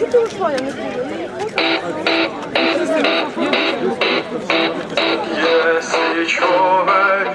Чого ти ушла? Я не знаю. Если человек